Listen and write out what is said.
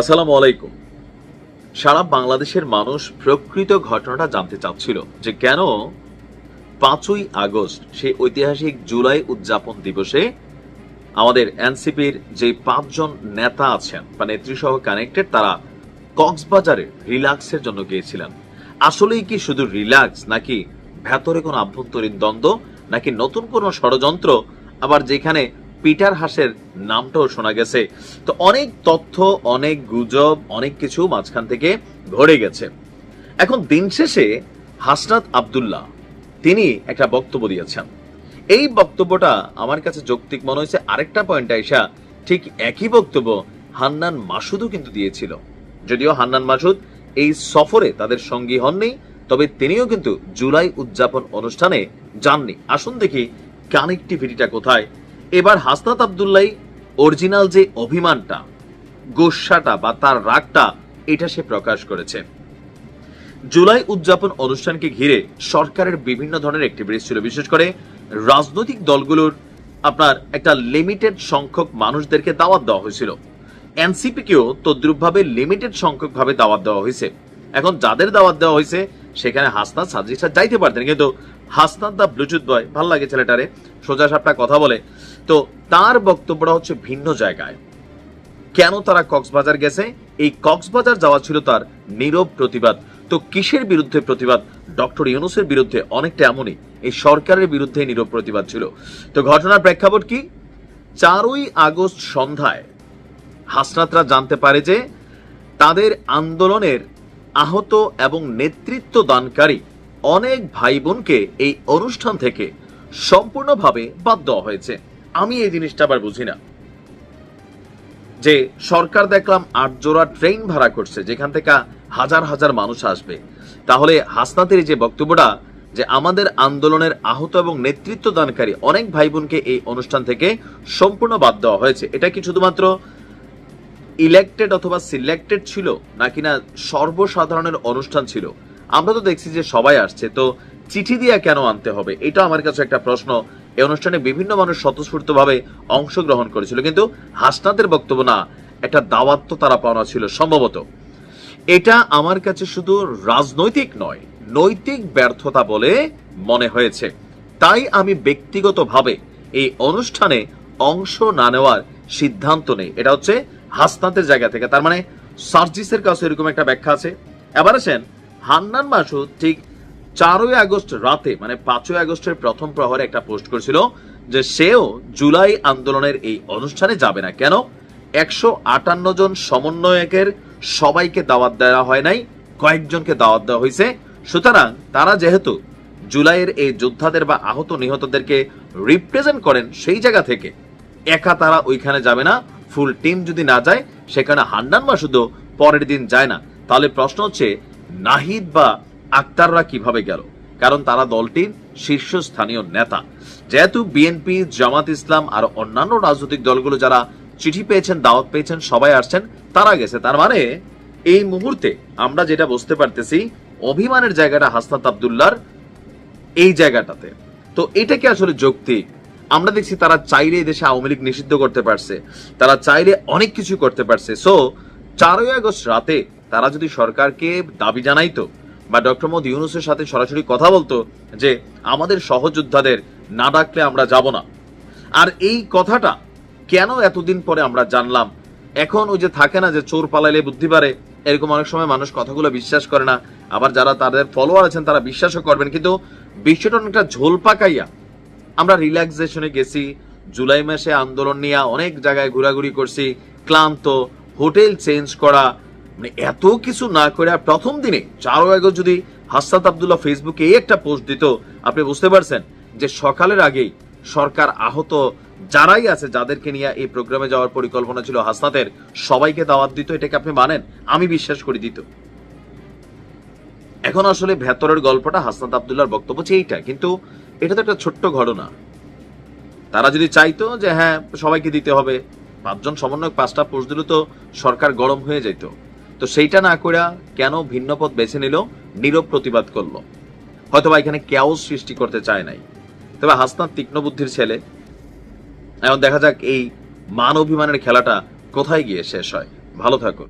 আসসালামু আলাইকুম। সারা বাংলাদেশের মানুষ প্রকৃত ঘটনাটা জানতে চাচ্ছিল যে কেন পাঁচই আগস্ট, সেই ঐতিহাসিক জুলাই উদযাপন দিবসে আমাদের এনসিপির যে পাঁচজন নেতা আছেন বা নেত্রী সহ কানেক্টেড তারা কক্সবাজারে রিল্যাক্সের জন্য গিয়েছিলেন। আসলেই কি শুধু রিল্যাক্স নাকি ভেতরে কোনো আভ্যন্তরীণ দ্বন্দ্ব, নাকি নতুন কোনো ষড়যন্ত্র? আবার যেখানে পিটার হাসের নামটাও শোনা গেছে। তো অনেক তথ্য, অনেক গুজব, অনেক কিছু মাঝখান থেকে ঘরে গেছে। এখন দিন শেষে হাসনাত আব্দুল্লাহ, তিনি একটা বক্তব্য দিয়েছেন। এই বক্তব্যটা আমার কাছে যৌক্তিক মনে হয়েছে। আরেকটা পয়েন্ট আইসা, ঠিক একই বক্তব্য হান্নান মাসুদও কিন্তু দিয়েছিল। যদিও হান্নান মাসুদ এই সফরে তাদের সঙ্গী হননি, তবে তিনিও কিন্তু জুলাই উদযাপন অনুষ্ঠানে যাননি। আসুন দেখি কানেক্টিভিটিটা কোথায় এবার হাসনাত আবদুল্লাই অরিজিনাল যে অভিমানটা, গোসাটা বা তার রাগটা, এটা সে প্রকাশ করেছে। জুলাই উদযাপন অনুষ্ঠানকে ঘিরে সরকারের বিভিন্ন ধরনের অ্যাক্টিভিটিস ছিল। বিশেষ করে রাজনৈতিক দলগুলোর আপনার একটা লিমিটেড সংখ্যক মানুষদেরকে দাওয়াত দেওয়া হয়েছিল। এনসিপিকেও তদ্রুপভাবে লিমিটেড সংখ্যক ভাবে দাওয়াত দেওয়া হয়েছে। এখন যাদের দাওয়াত দেওয়া হয়েছে, সেখানে হাসনাত সাজিসা যাইতে পারতেন। কিন্তু হাসনাত দা ব্লুটুথ বয়, ভালো লাগে ছেলেটারে, সোজা সাপটা কথা বলে। তো তার বক্তব্যটা হচ্ছে ভিন্ন জায়গায়। কেন তারা কক্সবাজার গেছে? এই কক্সবাজার যাওয়া ছিল তার নীরব প্রতিবাদ। তো কিসের বিরুদ্ধে প্রতিবাদ? ডক্টর ইউনুসের বিরুদ্ধে অনেকটা এমনই। এই সরকারের বিরুদ্ধে নীরব প্রতিবাদ ছিল। তো ঘটনার প্রেক্ষাপট কি? চারই আগস্ট সন্ধ্যায় হাসনাতরা জানতে পারে যে তাদের আন্দোলনের আহত এবং নেতৃত্ব দানকারী অনেক ভাই বোনকে এই অনুষ্ঠান থেকে সম্পূর্ণভাবে বাদ দেওয়া হয়েছে। আমি এই জিনিসটা আবার বুঝি না। যে সরকার দেখলাম আট জোড়া ট্রেন ভাড়া করছে, যেখান থেকে হাজার হাজার মানুষ আসবে। তাহলে হাসনাতের যে বক্তব্যটা, যে আমাদের আন্দোলনের আহত এবং নেতৃত্ব দানকারী অনেক ভাই বোনকে এই অনুষ্ঠান থেকে সম্পূর্ণ বাদ দেওয়া হয়েছে। এটা কি শুধুমাত্র ইলেক্টেড অথবা সিলেক্টেড ছিল, নাকি না সর্বসাধারণের অনুষ্ঠান ছিল? আমরা তো দেখছি যে সবাই আসছে, তো চিঠি দিয়া কেন আনতে হবে? এটা আমার কাছে একটা প্রশ্ন। এই অনুষ্ঠানে বিভিন্ন মানুষ স্বতঃস্ফূর্তভাবে অংশগ্রহণ করেছিল, কিন্তু হাসনাতের বক্তব্য না, একটা দাওয়াত তো তারা পাওনা ছিল সম্ভবত। এটা আমার কাছে শুধু রাজনৈতিক নয়, নৈতিক ব্যর্থতা বলে মনে হয়েছে। তাই আমি ব্যক্তিগতভাবে এই অনুষ্ঠানে অংশ না নেওয়ার সিদ্ধান্ত নেই। এটা হচ্ছে হাসনাতের জায়গা থেকে। তার মানে সার্জিসের কাছে এরকম একটা ব্যাখ্যা আছে। এবার আসেন হান্নান মাসুদ ঠিক চারই আগস্ট রাতে মানে পাঁচই আগস্টের প্রথম প্রহরে একটা পোস্ট করেছিল যে সেও জুলাই আন্দোলনের এই অনুষ্ঠানে যাবে না। কেন? একশো আটান্ন জন সমন্বয়কের সবাইকে দাওয়াত দেওয়া হয় নাই, কয়েকজনকে দাওয়াত দেওয়া হয়েছে। সুতরাং তারা যেহেতু জুলাইয়ের এই যোদ্ধাদের বা আহত নিহতদেরকে রিপ্রেজেন্ট করেন সেই জায়গা থেকে, একা তারা ওইখানে যাবে না। ফুল টিম যদি না যায়, সেখানে হান্নান মাসুদও পরের দিন যায় না। তাহলে প্রশ্ন হচ্ছে নাহিদ বা আক্তাররা কীভাবে গেল? কারণ তারা দলটির শীর্ষস্থানীয় নেতা। যেহেতু বিএনপি জামাত ইসলাম আর অন্যান্য রাজনৈতিক দলগুলো যারা চিঠি পেয়েছেন, দাওয়াত পেয়েছেন, সবাই আসছেন, তারা গেছে। তার মানে এই মুহূর্তে আমরা যেটা বুঝতে পারতেছি, অভিমানের জায়গাটা হাসনাত আবদুল্লার এই জায়গাটাতে। তো এটা কি আসলে যৌক্তিক? আমরা দেখছি তারা চাইলে দেশে আওয়ামী লীগ নিষিদ্ধ করতে পারছে, তারা চাইলে অনেক কিছু করতে পারছে। সো চারই আগস্ট রাতে তারা যদি সরকারকে দাবি জানাইতো বা ডক্টর মোদী ইউনুসের সাথে সরাসরি কথা বলতো যে আমাদের সহযোদ্ধাদের না ডাকলে আমরা যাব না। আর এই কথাটা কেন এতদিন পরে আমরা জানলাম? এখন ওই যে থাকে না যে চোর পালাইলে বুদ্ধি পারে এরকম অনেক সময় মানুষ কথাগুলো বিশ্বাস করে না, আবার যারা তাদের ফলোয়ার আছেন তারা বিশ্বাসও করবেন, কিন্তু বিষয়টা অনেকটা ঝোল পাকাইয়া আমরা রিল্যাক্সেশনে গেছি, জুলাই মাসে আন্দোলন নিয়ে অনেক জায়গায় ঘোরাঘুরি করছি, ক্লান্ত, হোটেল চেঞ্জ করা মানে এত কিছু না করে আর প্রথম দিনে চারো আগস্ট যদি হাসাত আবদুল্লাহ ফেসবুকে এই একটা পোস্ট দিত, আপনি বুঝতে পারছেন যে সকালের আগেই সরকার আহত যারাই আছে যাদেরকে নিয়ে এই প্রোগ্রামে যাওয়ার পরিকল্পনা ছিল, হাসনাতের সবাইকে দাওয়াত দিত, এটাকে আপনি মানেন, আমি বিশ্বাস করি দিত। এখন আসলে ভেতরের গল্পটা হাসনাত আবদুল্লাহর বক্তব্য হচ্ছে এইটা, কিন্তু এটা তো একটা ছোট্ট ঘটনা। তারা যদি চাইতো যে হ্যাঁ সবাইকে দিতে হবে, পাঁচজন সমন্বয়ক পাঁচটা পোস্ট দিল তো সরকার গরম হয়ে যেত তো সেইটা না করে কেন ভিন্ন পথ বেছে নিল? নীরব প্রতিবাদ করল। হয়তোবা এখানে কেউ সৃষ্টি করতে চায় নাই। তবে হাসনাত তীক্ষ্ণ বুদ্ধির ছেলে। এখন দেখা যাক এই মান অভিমানের খেলাটা কোথায় গিয়ে শেষ হয়। ভালো থাকুন।